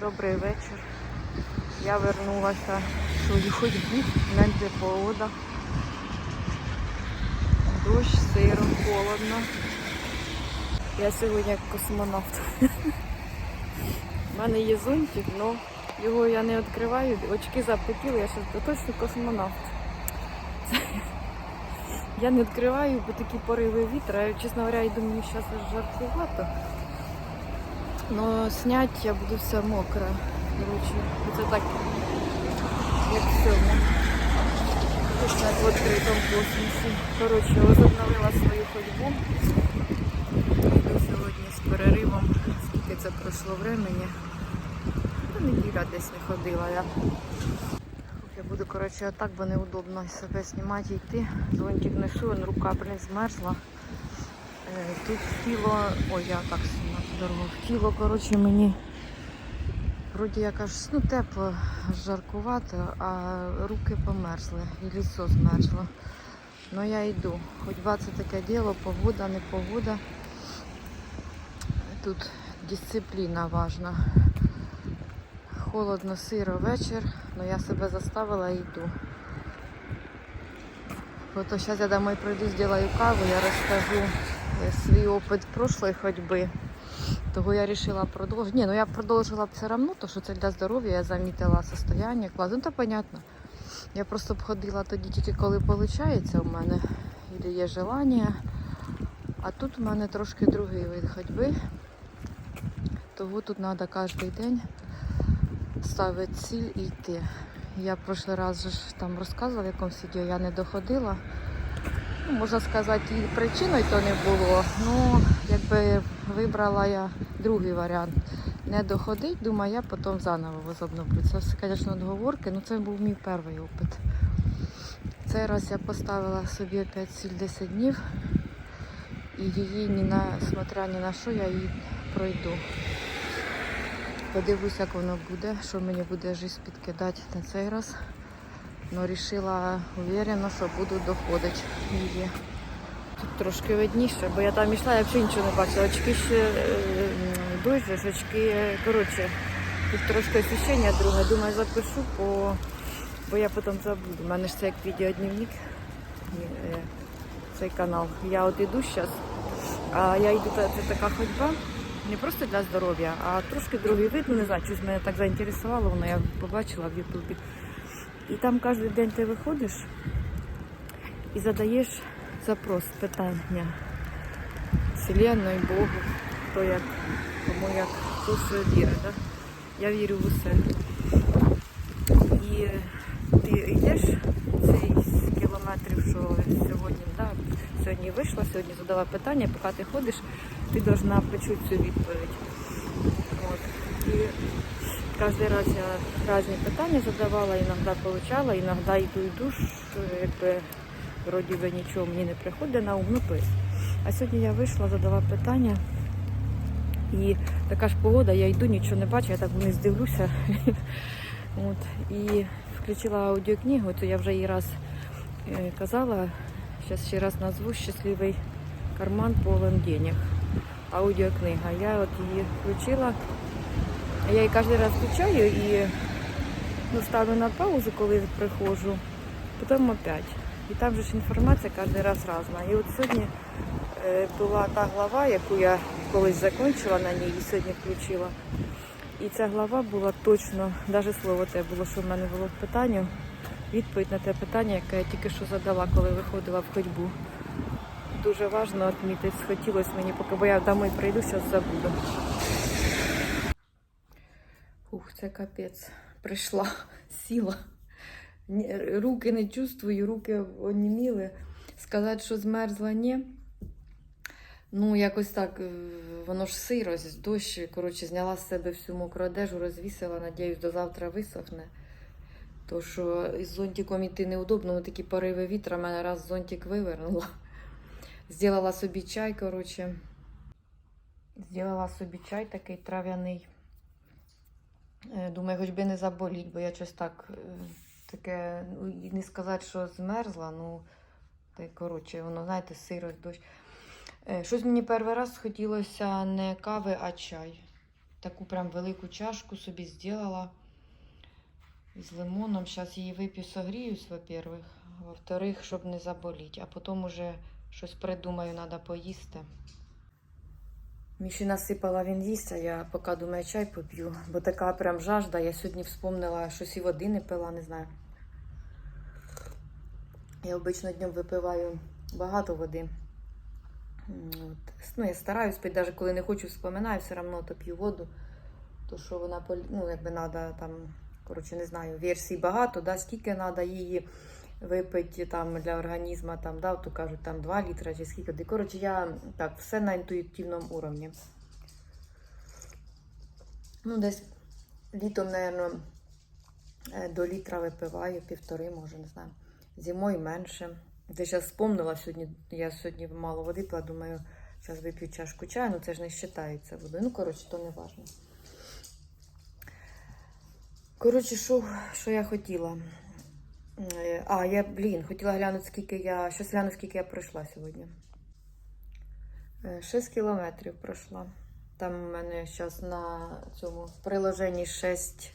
Добрий вечір. Я вернулася в свою ходьбу, менше погода. Дощ, сиро, холодно. Я сьогодні як космонавт. У мене є зонтик, але його я не відкриваю. Очки запотіли, я зараз точно космонавт. Я не відкриваю, бо такі пориви вітра. Я, чесно говоря, йду мені зараз жаркувато. Но снять я буду все мокре. Короче, це так, як в цьому. Тут в відкритому космосі. Коротше, возобновила свою ходьбу. Йду сьогодні з переривом. Скільки це пройшло времени. Неділя десь не ходила я. Я буду, коротше, отак, бо неудобно себе знімати і йти. Зонтик несу, рука, блін, змерзла. Е, Тут тіло, ой, я так дорогу. Тіло, коротше, мені вроді як аж ну, тепло, жаркувато, а руки померзли і лісо змерзло. Ну я йду. Ходьба це таке діло, погода, не погода. Тут дисципліна важна. Холодно, сиро вечір, але я себе заставила і йду. Зараз я домой прийду, зроблю каву, я розкажу е, свій опит прошлої ходьби. Того я вирішила продовжити. Ні, ну я продовжила б все одно, тому що це для здоров'я, я замітила состояння, клас. Ну, то понятно. Я просто б ходила тоді тільки коли виходить у мене, і є желання. А тут у мене трошки другий вид ходьби. Того тут треба кожен день ставити ціль і йти. Я в прошлий раз же там розказувала, в якому відео я не доходила. Ну, можна сказати, і причиною то не було. Ну, якби вибрала я другий варіант. Не доходить, думаю, я потім заново возобновлю. Це все, звісно, відговорки, але це був мій перший опит. Цей раз я поставила собі опять ціль 10 днів. І її ні на смотря ні на що я її пройду. Подивлюсь, як воно буде, що мені буде життя підкидати на цей раз. Но вирішила уверенно, що буду доходити її. Тут трошки видніше, бо я там йшла, я взагалі нічого не бачила. Очки ще е, ж, очки, е, коротше, тут трошки освіщення друге. Думаю, запишу, бо, бо я потім забуду. У мене ж це як відеодневник, е, цей канал. Я от іду зараз, а я йду, це така ходьба. Не просто для здоров'я, а трошки другий вид. Ну не знаю, щось мене так заінтересувало, воно я побачила в Ютубі. І там кожен день ти виходиш і задаєш запрос, питання Вселенної, Богу, хто як, кому як, хто що вірить. Да? Я вірю в усе. І ти йдеш цей кілометрів, що сьогодні, да, сьогодні вийшла, сьогодні задала питання, поки ти ходиш, ти повинна почути цю відповідь. От. І Кожен раз я різні питання задавала, іноді получала, іноді йду йду, що якби вроді би нічого мені не приходить на ум, ну то есть. А сьогодні я вийшла, задала питання, і така ж погода, я йду, нічого не бачу, я так вниз дивлюся. От, і включила аудіокнигу, то я вже її раз е, казала, зараз ще раз назву «Щасливий карман полон денег. Аудіокнига. Я от її включила. Я її кожен раз включаю і ну, ставлю на паузу, коли приходжу, потім опять. І там же ж інформація кожен раз різна. І от сьогодні е, була та глава, яку я колись закінчила на ній і сьогодні включила. І ця глава була точно, навіть слово те було, що в мене було в питанні, відповідь на те питання, яке я тільки що задала, коли виходила в ходьбу. Дуже важливо відмітити, схотілося мені, поки бо я домой прийду, зараз забуду. Це капець. Прийшла, сіла. Руки не чувствую, руки оніміли. Сказати, що змерзла, ні. Ну, якось так, е, воно ж сиро, дощ. Коротше, зняла з себе всю мокру одежу, розвісила, надіюсь, до завтра висохне. То що із зонтиком іти неудобно, такі пориви вітра, мене раз зонтик вивернула. Зробила собі чай, коротше. Зробила собі чай такий трав'яний. Е, Думаю, хоч би не заболіть, бо я щось так е, таке, ну, не сказати, що змерзла, ну, та й коротше, воно, знаєте, сирость, дощ. Е, Щось мені перший раз хотілося не кави, а чай. таку прям велику чашку собі зробила з лимоном. Зараз її вип'ю, согріюсь, во-первых. Во-вторых, щоб не заболіти. А потім уже щось придумаю, треба поїсти. Міші насипала він їсть, а я поки думаю, чай поп'ю, бо така прям жажда. Я сьогодні вспомнила, щось і води не пила, не знаю. Я обично днем випиваю багато води. От. Ну, я стараюсь пити, навіть коли не хочу, вспоминаю, все одно то п'ю воду. То що вона ну, якби треба там, коротше, не знаю, версій багато, да, скільки треба її випити там для організму, там, да, то кажуть, там 2 літра чи скільки. Де, Коротше, я так, все на інтуїтивному уровні. Ну, десь літом, мабуть, до літра випиваю, півтори, може, не знаю. Зимою менше. Ти зараз вспомнила сьогодні, я сьогодні мало води пила, думаю, зараз вип'ю чашку чаю, ну це ж не вважається водою. Ну, коротше, то не важливо. Коротше, що, що я хотіла? Е, А, я, блін, хотіла глянути, скільки я. Щось гляну, скільки я пройшла сьогодні. 6 кілометрів пройшла. Там у мене зараз на цьому приложенні 6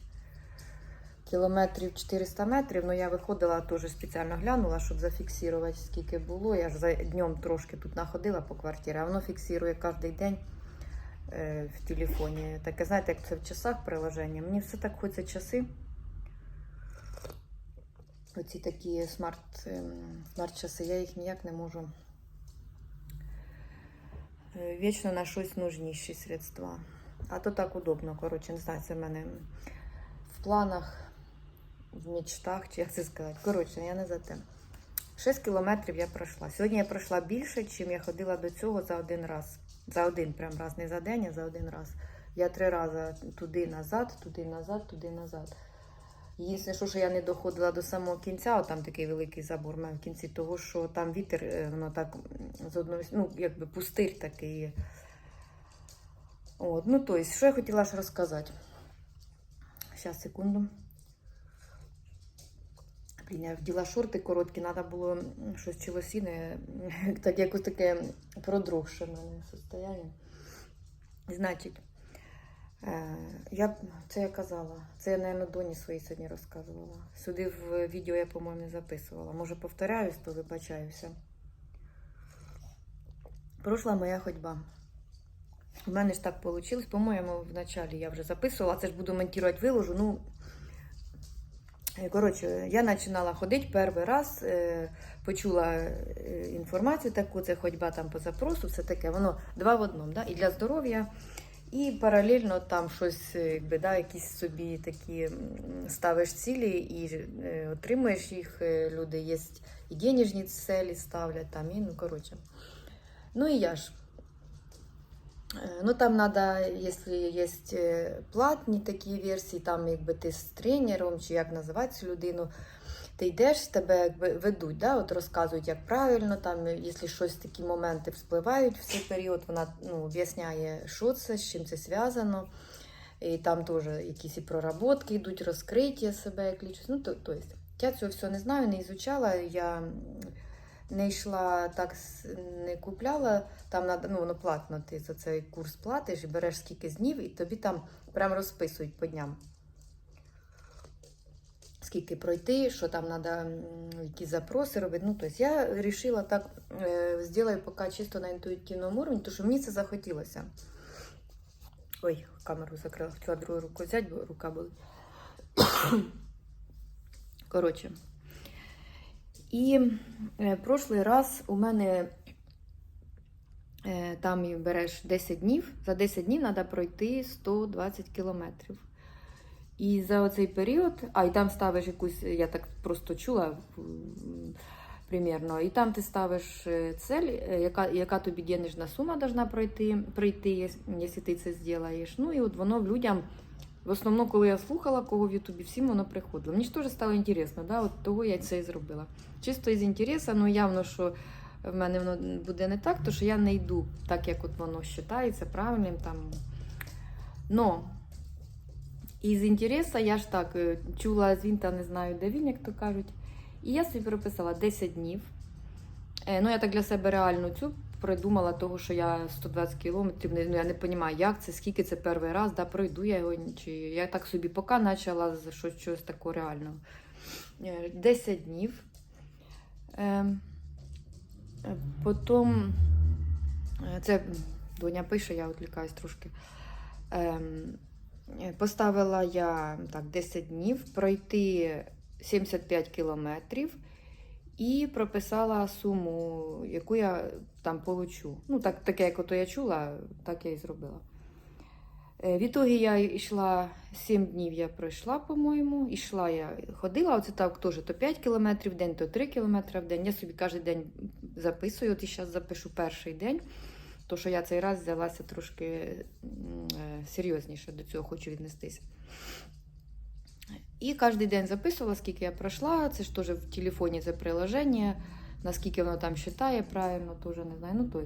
кілометрів 400 метрів. Ну я виходила теж спеціально глянула, щоб зафіксувати, скільки було. Я ж за днем трошки тут находила по квартирі, а воно фіксує кожен день е, в телефоні. Таке, знаєте, як це в часах приложення. Мені все так хочеться часи. Оці такі ем, смарт-часи, я їх ніяк не можу. Е, Вічно на щось нужніші средства. А то так удобно, коротше, не знаю, це в мене в планах, в мечтах, чи як це сказати. Коротше, я не за те. 6 кілометрів я пройшла. Сьогодні я пройшла більше, чим я ходила до цього за один раз. За один прям раз, не за день, а за один раз. Я три рази туди назад, туди назад, туди назад. Єдине, що, що я не доходила до самого кінця, от там такий великий забор мав в кінці, того, що там вітер, е, воно так з одної, ну, якби пустир такий. От, ну, тобто, що я хотіла ж розказати? Зараз, секунду. Блін, я вділа шорти короткі, треба було щось чи лосіне, так якось таке продрогше мене состояння. Значить, Я це я казала. Це я, мабуть, доні своїй сьогодні розказувала. Сюди в відео я, по-моєму, не записувала. Може, повторяюсь, то вибачаюся. Пройшла моя ходьба. У мене ж так вийшло. По-моєму, в началі я вже записувала. Це ж буду монтувати виложу. Ну, е, коротше, я починала ходити перший раз, е, почула е, інформацію таку, це ходьба там по запросу, все таке. Воно два в одному. Да? І для здоров'я. І паралельно там щось, е, якби, да, якісь собі такі ставиш цілі і е, отримуєш їх. Е, Люди є і денежні цілі ставлять там, і ну коротше. Ну і я ж. Ну, там треба, якщо є платні такі версії, там якби ти з тренером, чи як називати цю людину, ти йдеш, тебе якби ведуть, да? от розказують, як правильно, там, якщо щось такі моменти вспливають в цей період, вона ну, об'ясняє, що це, з чим це зв'язано. І там теж якісь і проработки йдуть, розкриття себе, як лічусь. Ну, то, то я цього всього не знаю, не ізучала, я не йшла так, не купляла, там надо, ну, воно платно, ти за цей курс платиш і береш скільки з днів, і тобі там прям розписують по дням скільки пройти, що там треба, які запроси робити. Ну, тобто я вирішила так, е, зроблю поки чисто на інтуїтивному рівні, тому що мені це захотілося. Ой, камеру закрила, хотіла другу руку взяти, бо рука болить. Коротше. І е, прошлий раз у мене е, там береш 10 днів. За 10 днів треба пройти 120 кілометрів. І за оцей період, а і там ставиш якусь, я так просто чула примірно, і там ти ставиш е, цель, е, яка, яка тобі денежна сума должна пройти, прийти, якщо ти це зробиш. Ну і от воно людям, в основному, коли я слухала кого в Ютубі, всім воно приходило. Мені ж теж стало інтересно, да? от того я це і зробила. Чисто із інтересу, ну явно, що в мене воно буде не так, то що я не йду так, як от воно вважається правильним. Там. Но із інтересу я ж так е, чула з Вінта, не знаю, де він, як то кажуть. І я собі прописала 10 днів. Е, Ну, я так для себе реальну цю придумала того, що я 120 кілометрів, ну я не розумію, як це, скільки це перший раз, да, пройду я його, чи я так собі поки почала з щось, щось такого реального. Е, 10 днів. Ем, е, Потім, е, це Доня пише, я відлікаюсь трошки. Поставила я так, 10 днів пройти 75 кілометрів і прописала суму, яку я там получу. Ну, так, таке, як ото я чула, так я і зробила. Е, В ітогі я йшла 7 днів я пройшла, по-моєму. Ішла я, ходила, оце так теж то 5 кілометрів в день, то 3 кілометри в день. Я собі кожен день записую. От і зараз запишу перший день. То, що я цей раз взялася трошки е, серйозніше до цього хочу віднестися. І кожен день записувала, скільки я пройшла. Це ж теж в телефоні це приложення, наскільки воно там вважає правильно, теж не знаю. Ну, то.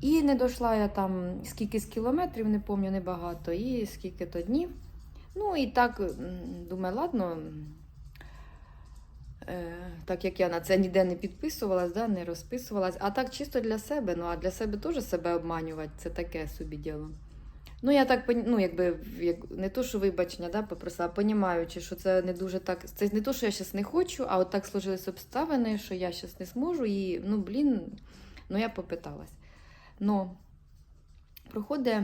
І не дійшла я там скільки з кілометрів, не пам'ятаю, небагато, і скільки то днів. Ну і так думаю, ладно. Е, так як я на це ніде не підписувалась, да, не розписувалась, а так чисто для себе. Ну а для себе теж себе обманювати, це таке собі діло. Ну, я так ну, якби як, не то, що вибачення, да, попросила, а понімаючи, що це не дуже так. Це не то, що я зараз не хочу, а от так сложились обставини, що я зараз не зможу. І ну, блін, ну я попиталась. Ну, проходить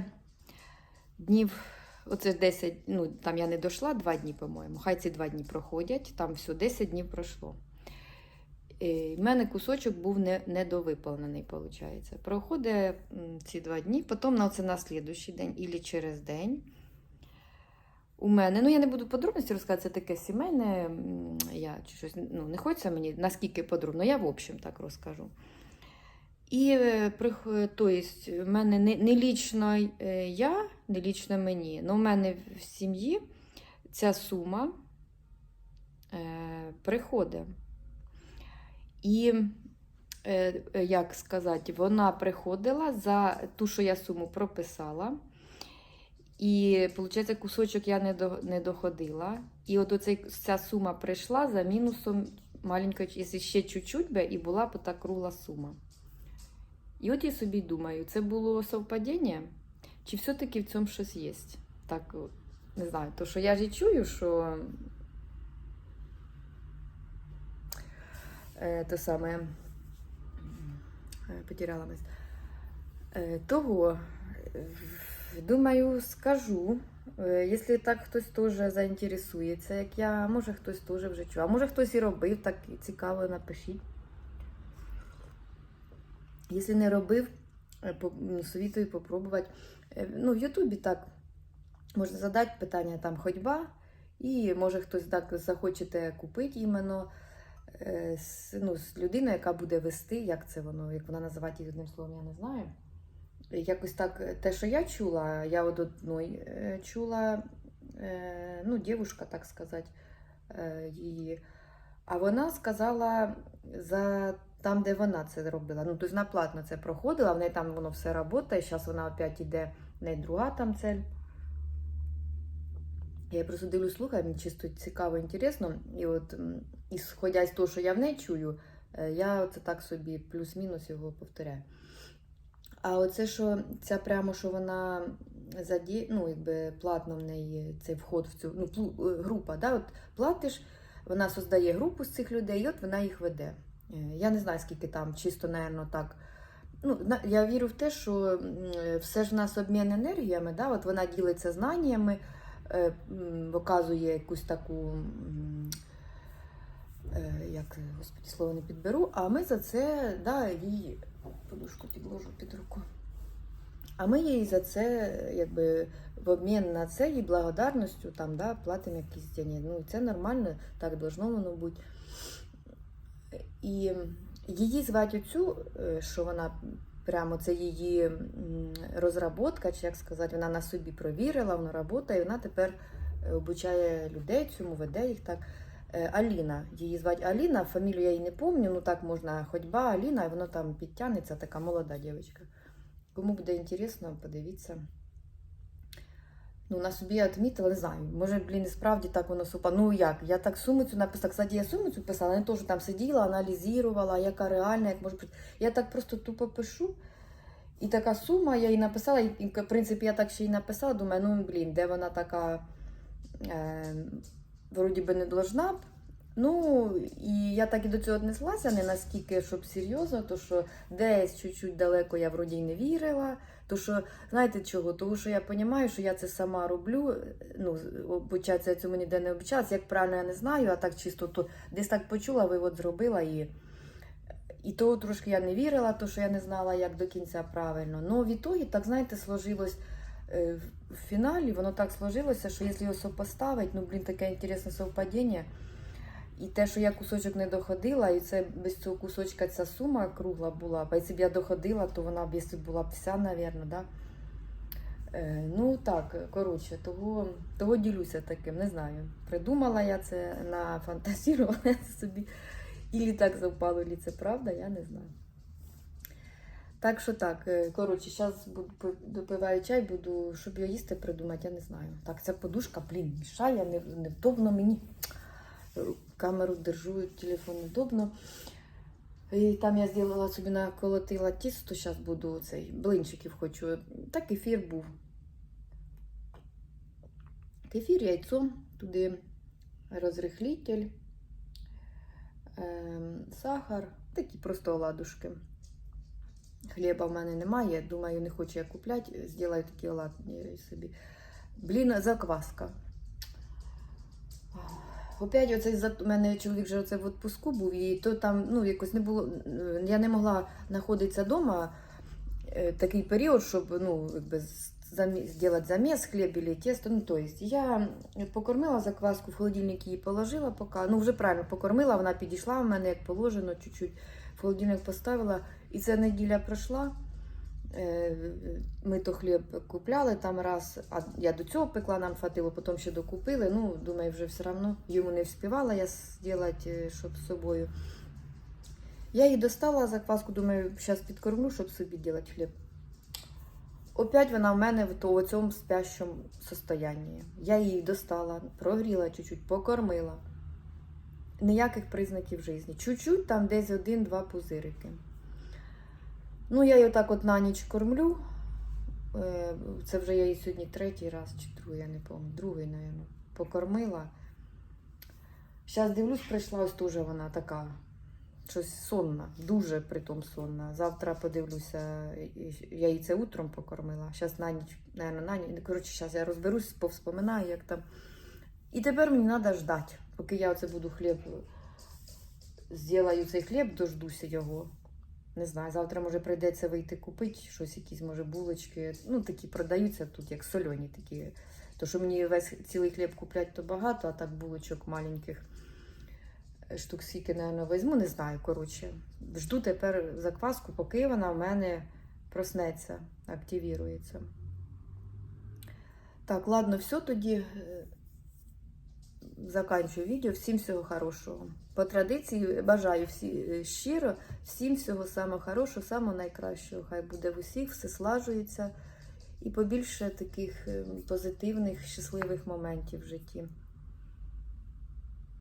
днів, оце ж 10, ну там я не дійшла, 2 дні, по-моєму. Хай ці 2 дні проходять, там все, 10 днів пройшло. В мене кусочок був не, недовиповнений, виходить. Проходить ці два дні, потім на це на слідуючий день або через день. У мене, ну я не буду подробності розказувати, це таке сімейне. Я чи щось ну, не хочеться мені наскільки подробно, я в общем так розкажу. І то есть, в мене не, не лічно е, я, не лічно мені, але в мене в сім'ї ця сума е, приходить. І, е, як сказати, вона приходила за ту, що я суму прописала. І, виходить, кусочок я не, до, не доходила. І от оцей, ця сума прийшла за мінусом маленькою, якщо ще чуть-чуть би, і була б та кругла сума. І от я собі думаю, це було совпадіння? Чи все-таки в цьому щось є? Так, не знаю, то що я ж і чую, що е, те саме е. Е, того, е, думаю, скажу. Е, Якщо так хтось теж заінтересується, як я, може хтось теж вже чув, а може хтось і робив, так цікаво, напишіть. Якщо не робив, е, по- ну, совітую попробувати. Е, Ну, в Ютубі так можна задати питання там ходьба, і може хтось так захочете купити іменно е, з, ну, з людиною, яка буде вести, як це воно, як вона називати її одним словом, я не знаю. Якось так, е, те, що я чула, я от одної е, чула, е, ну, дівушка, так сказати, е, її. А вона сказала за там, де вона це робила. Ну, тобто вона платно це проходила, в неї там воно все працює, зараз вона опять іде, в неї друга там цель. Я просто дивлюсь, слухаю, мені чисто цікаво, інтересно. І от, ісходя з того, що я в неї чую, е, я оце так собі плюс-мінус його повторяю. А оце, що ця прямо, що вона заді... ну, якби платно в неї цей вход в цю ну, е, група, да? от платиш, вона создає групу з цих людей, і от вона їх веде. Е, Я не знаю, скільки там, чисто, напевно, так. Ну, я вірю в те, що е, все ж в нас обмін енергіями, да? от вона ділиться знаннями, е, показує якусь таку. Як, господі, слово не підберу, а ми за це да, їй подушку підложу під руку. А ми їй за це, якби в обмін на це їй благодарністю там, да, платимо якісь деньги. Ну, це нормально, так должно воно бути. І її звати оцю, е, що вона прямо це її розработка, чи як сказати, вона на собі провірила, вона працює, і вона тепер е, обучає людей цьому, веде їх так. Е, Аліна, її звати Аліна, фамілію я її не пам'ятаю, ну так можна ходьба Аліна, і воно там підтягнеться, така молода дівчинка. Кому буде інтересно, подивіться. Ну, на собі я відмітила, не знаю. Може, блін, і справді так воно супа. Ну як? Я так сумицю написала. Кстати, я сумицю писала, не то, що там сиділа, аналізувала, яка реальна, як може бути. Я так просто тупо пишу. І така сума, я їй написала, і, в принципі, я так ще й написала, думаю, ну блін, де вона така е, вроді би не должна б. Ну, і я так і до цього віднеслася, не наскільки, щоб серйозно, то що десь чуть-чуть далеко я вроді й не вірила. То що, знаєте чого? Тому що я розумію, що я це сама роблю. Ну, обучатися цьому ніде не обучалася. Як правильно я не знаю, а так чисто то десь так почула, вивод зробила і. І того трошки я не вірила, то що я не знала, як до кінця правильно. Ну, в ітогі, так знаєте, сложилось е, в фіналі, воно так сложилося, що якщо його сопоставить, ну, блін, таке інтересне совпадіння. І те, що я кусочок не доходила, і це без цього кусочка ця сума кругла була. Бо якщо б я доходила, то вона б якщо була б вся, мабуть, да? Е, ну так, коротше, того, того ділюся таким, не знаю. Придумала я це, нафантазірувала я собі. Ілі так завпало, ілі це правда, я не знаю. Так що так, е, коротше, зараз допиваю чай, буду, щоб його їсти придумати, я не знаю. Так, ця подушка, блін, мішає, не, невдобно мені. Камеру держу, телефон удобно. І там я зробила собі наколотила тісто, зараз буду цей блинчиків хочу. Так кефір був. Кефір, яйцо, туди розрихлитель, ем, сахар, такі просто оладушки. Хліба в мене немає, думаю, не хочу я купляти, зроблю такі оладні собі. Блін, закваска. Опять оцей за мене чоловік вже оце в відпуску був, і то там ну, якось не було. Я не могла знаходитися вдома е, такий період, щоб ну, якби зробити заміс, хліб або тісто. Ну, то есть, я покормила закваску, в холодильник її положила, поки, ну вже правильно покормила, вона підійшла в мене як положено, чуть-чуть в холодильник поставила. І ця неділя пройшла. Е, Ми то хліб купляли там раз, а я до цього пекла, нам хватило, потім ще докупили. Ну, думаю, вже все одно йому не вспівала я зробити, щоб з собою. Я її достала закваску, думаю, зараз підкормлю, щоб собі робити хліб. Опять вона в мене в цьому спящому состоянні. Я її достала, прогріла чуть-чуть, покормила. Ніяких признаків житті. Чуть-чуть там десь один-два пузирики. Ну, я її так от на ніч кормлю. Е, Це вже я її сьогодні третій раз чи другий, я не пам'ятаю, другий, мабуть, покормила. Зараз дивлюсь, прийшла ось теж вона така, щось сонна, дуже притом сонна. Завтра подивлюся, я її це утром покормила. Зараз на ніч, наверное, на ніч. Коротше, зараз я розберусь, повспоминаю, як там. І тепер мені треба ждати, поки я оце буду хліб, зроблю цей хліб, дождуся його. Не знаю, завтра може прийдеться вийти купити щось, якісь, може, булочки. Ну, такі продаються тут, як сольоні такі. То, що мені весь цілий хліб купляти, то багато, а так булочок маленьких е, штук скільки, наверное, візьму, не знаю. Коротше, жду тепер закваску, поки вона в мене проснеться, активірується. Так, ладно, все тоді. Заканчую відео. Всім всього хорошого. По традиції бажаю всі е, щиро, всім всього самого хорошого, самого найкращого. Хай буде в усіх, все слажується і побільше таких е, позитивних, щасливих моментів в житті.